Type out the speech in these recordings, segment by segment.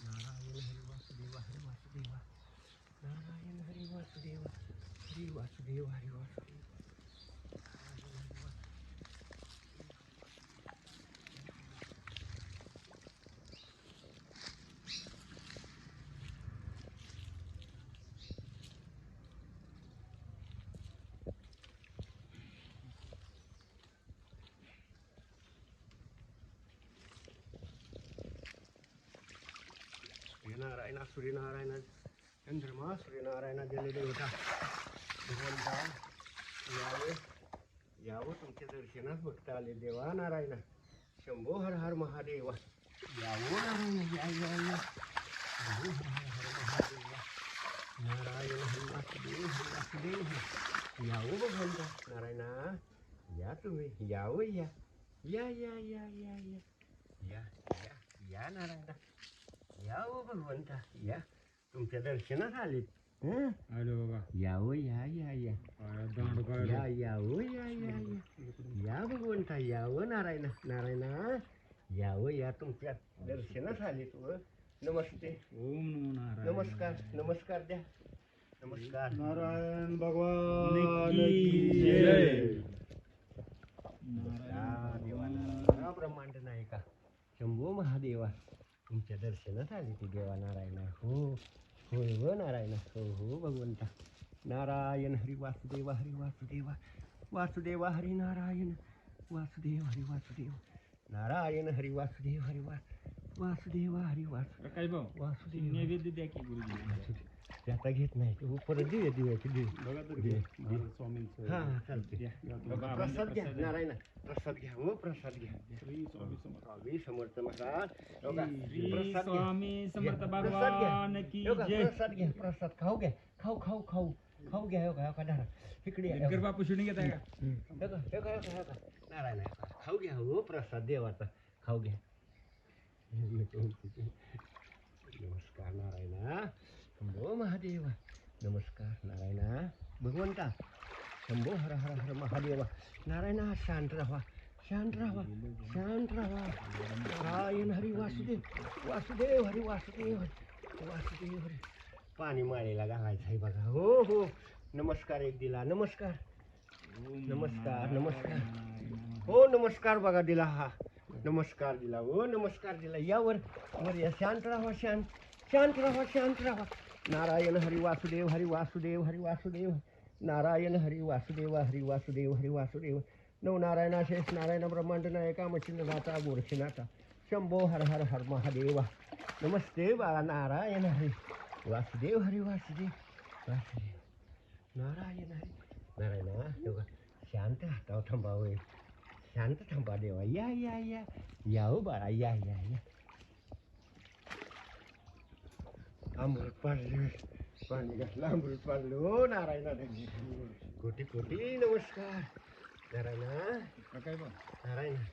नारायण हरी वासुदेव हरी वासुदेव नारायण हरी वासुदेव हरी वासुदेव हरी वासुदेव सूर्यनारायण सूर्यनारायण चंद्रमा सूर्यनारायण जल देवता भगवंता यावे यावं तुमच्या दर्शनास बघता आले देवा नारायण शंभो हर हर महादेवा यावो नारायण या या या शंभो हर हर हर महादेवा नारायण हरी वासुदेव हरी वासुदेव हरी. यावो भगवंता नारायणा या तुम्ही यावं या या या या या या या या या नारायणा या हो भगवंता या तुमच्या दर्शनात आले हं? अरे बाबा यावं या या या काय दांड काय या यावं या या या या भगवंता यावं नारायण नारायणा यावं या तुमच्या दर्शनात आले तू नमस्ते ओम नमो नारायण नमस्कार नमस्कार द्या नमस्कार नारायण भगवान की की जय. जय हा, देवा नारायण. हा, ब्रह्मांड नायका शंभो महादेवा तुमच्या दर्शनात आली ती देवा नारायण हो होय व नारायण. हो हो भगवंता. नारायण हरी वासुदेवा हरी वासुदेवा वासुदेवा हरी नारायण वासुदेव हरी वासुदेव. नारायण हरी वासुदेव हरी वा वासुदेवा हरी वासु काय भाऊ वासुदेव नैवेद्य द्या की गुरुजी ते आता घेत नाही ते परत देऊया देऊयाची देऊ बघा तर दे, घे. दे. महाराज स्वामींचं हा चालते द्या. बाबा, प्रसाद घ्या नारायण प्रसाद घ्या हो प्रसाद घ्या श्री स्वामी समर्थ. स्वामी समर्थ महाराज हो का? श्री प्रसाद घ्या. स्वामी समर्थ घ्या. प्रसाद घ्या. भगवान की हो का? जय प्रसाद घ्या प्रसाद खाऊ घ्या खाऊ खाऊ खाऊ खाऊ घ्या हो का हो का धरा इकडे या, हो दिनकर का? बापू शूटिंग घेताय का. हो का? हो का? हो का? हो का? नारायण हो का? खाऊ घ्या हो प्रसाद देवाचा खाऊ घ्या नमस्कार नारायणा शंभो महादेवा नमस्कार नारायणा भगवंता शंभो हर हर हर महादेवा नारायणा शांत राहा शांत राहा शांत राहा नारायण हरी वासुदेव वासुदेव हरी वासुदेव हरी वासुदेव हरी पाणी माळेला घालायचं आहे बघा हो हो नमस्कार एक दिला नमस्कार नमस्कार नमस्कार हो नमस्कार बघा दिला हा नमस्कार दिला हो नमस्कार दिला यावर वर या शांत राहा शांत शांत राहा शांत राहा. नारायण हरी वासुदेव हरी वासुदेव हरी वासुदेव. नारायण हरी वासुदेव हरी वासुदेव हरी वासुदेव. नवनारायणा शेष नारायण ब्रह्मांड नायका मच्छिंद्रनाथा गोरक्षनाथा शंभो हर हर हर महादेवा. नमस्ते बाळा नारायण हरी. वासुदेव हरी वासुदेव वासुदेव. नारायण हरी. नारायण शांत हातावर थांबावं. Santa tambah dewa. Ya ya ya. ya bara ya ya ya. Lambur palu. panjang, lambur palu. Narayana dan Gudi gudi namaskar. pakai Kakai bang. Narayana.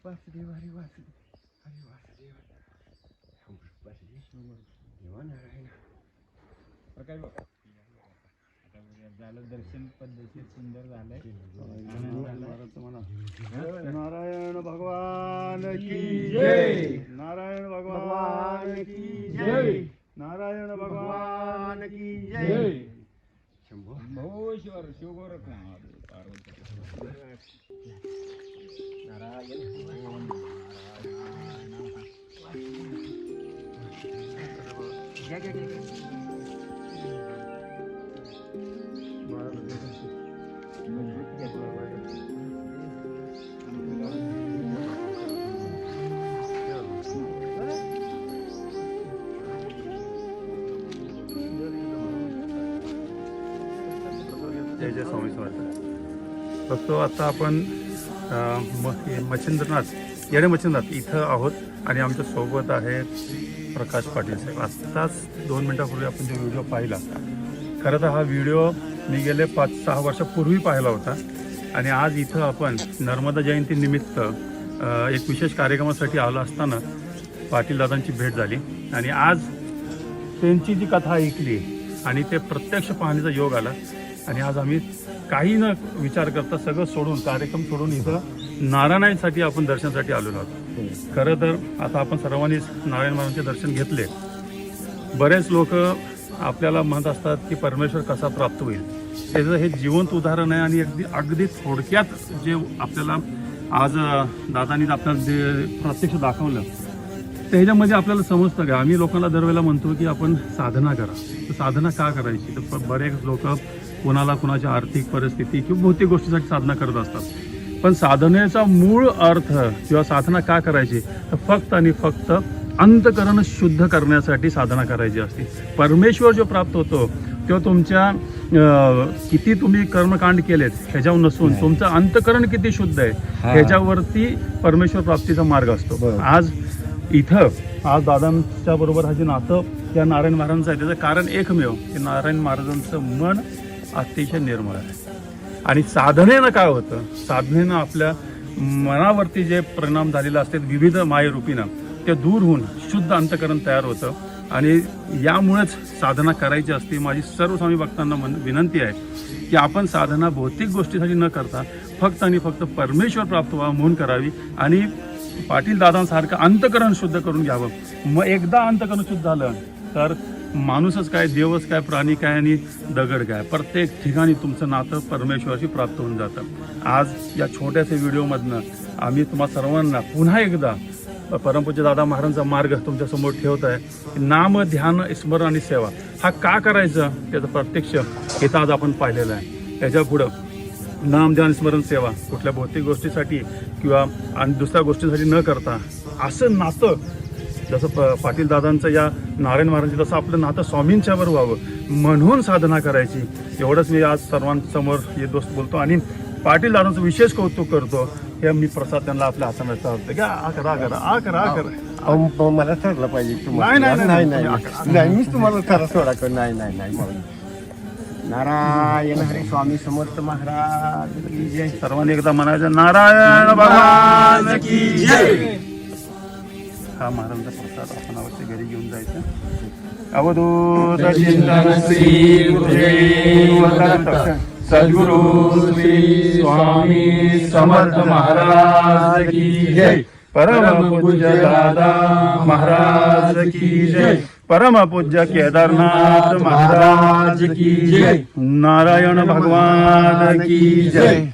Vasudeva Hari Vasudeva Hari Vasudeva. Lambur palu. Lambur. Gimana naraina pakai bang. दर्शन पद्धती सुंदर झालंय नारायण भगवान की जय नारायण भगवान की जय नारायण भगवान की जय शंभोश्वर शिवगोरख नारायण नारायण जय जय स्वामी समर्थ. बघतो आता आपण म- मच्छिंद्रनाथ येणे मच्छिंद्रनाथ इथं आहोत आणि आमच्यासोबत आहेत प्रकाश पाटील साहेब. आत्ताच दोन मिनटापूर्वी आपण जो व्हिडिओ पाहिला खरं तर हा व्हिडिओ मी गेले पाच सहा वर्षापूर्वी पाहिला होता आणि आज इथं आपण नर्मदा जयंतीनिमित्त एक विशेष कार्यक्रमासाठी आलो असताना पाटील दादांची भेट झाली आणि आज त्यांची जी कथा ऐकली आणि ते प्रत्यक्ष पाहण्याचा योग आला. आणि आज आम्ही काही न विचार करता सगळं सोडून कार्यक्रम सोडून इथं नारायणासाठी आपण दर्शनासाठी आलेलो आहोत. खरं तर आता आपण सर्वांनीच नारायण महाराजांचे दर्शन घेतले. बरेच लोक आपल्याला म्हणत असतात की परमेश्वर कसा प्राप्त होईल? त्याचं हे जिवंत उदाहरण आहे आणि अगदी अगदी थोडक्यात जे आपल्याला आज दादानी दादांनी आपल्याला जे प्रत्यक्ष दाखवलं त्याच्यामध्ये आपल्याला समजतं का? आम्ही लोकांना दरवेळेला म्हणतो की आपण साधना करा. तर साधना का करायची? तर बरेच लोक कोणाला कोणाची आर्थिक परिस्थिती किंवा बहुतेक गोष्टीसाठी साधना करत असतात. पण साधनेचा मूळ अर्थ किंवा साधना का करायची? तर फक्त आणि फक्त अंतकरण शुद्ध करण्यासाठी साधना करायची असते. परमेश्वर जो प्राप्त होतो तो तुमच्या किती तुम्ही कर्मकांड केलेत ह्याच्यावर नसून तुमचं अंतकरण किती शुद्ध आहे. ह्याच्यावरती परमेश्वर प्राप्तीचा मार्ग असतो. आज इथं आज दादांच्या बरोबर हा जे नातं त्या नारायण महाराजांचं आहे त्याचं कारण एकमेव की नारायण महाराजांचं मन अतिशय निर्मळ आहे. आणि साधनेनं काय होतं? साधनेनं आपल्या मनावरती जे परिणाम झालेले असतात विविध मायरूपीनं ते दूर होऊन शुद्ध अंतकरण तयार होतं. आणि यामुळेच साधना करायची असते माझी सर्व स्वामी भक्तांना मन विनंती आहे की आपण साधना भौतिक गोष्टीसाठी न करता फक्त आणि फक्त परमेश्वर प्राप्त व्हावं म्हणून करावी आणि पाटील दादांसारखं अंतकरण शुद्ध करून घ्यावं. मग एकदा अंतकरण शुद्ध झालं तर माणूसच काय देवच काय प्राणी काय आणि दगड काय? प्रत्येक ठिकाणी तुमचं नातं परमेश्वराशी प्राप्त होऊन जातं. आज या छोट्याशा व्हिडिओमधनं आम्ही तुम्हा सर्वांना पुन्हा एकदा परमपूज्य दादा महाराजांचा मार्ग तुमच्यासमोर ठेवत आहे. नाम ध्यान स्मरण आणि सेवा. हा का करायचं? त्याचं प्रत्यक्ष इथं आज आपण पाहिलेलं आहे. त्याच्या पुढं नाम ध्यान स्मरण सेवा कुठल्या भौतिक गोष्टीसाठी किंवा आणि दुसऱ्या गोष्टीसाठी न करता असं नातं जसं प पाटील दादांचं या नारायण महाराजांचं तसं आपलं नातं स्वामींच्यावर व्हावं म्हणून साधना करायची एवढंच मी आज सर्वांसमोर हे दोस्त बोलतो आणि पाटील दादांचं विशेष कौतुक करतो हे मी प्रसाद त्यांना आपल्या हाताने चालतो घ्या आ करा आ करा आ करा आ करा अहो, प- मला ठरलं पाहिजे तुम्हाला. नाही, नाही, नाही मीच तुम्हाला ठरा सोडा कर नाही नाही नाही. नारायण हरी स्वामी समर्थ महाराज की जय सर्वांनी एकदा म्हणायचं नारायण भगवान की जय हा महाराजांचा प्रसाद आपण अवश्य घरी घेऊन जायचं. अवधूत चिंतन सद्गुरु श्री स्वामी समर्थ महाराज की जय. परम पूज्य दादा महाराज की जय. परम पूज्य केदारनाथ महाराज की जय. नारायण भगवान की जय.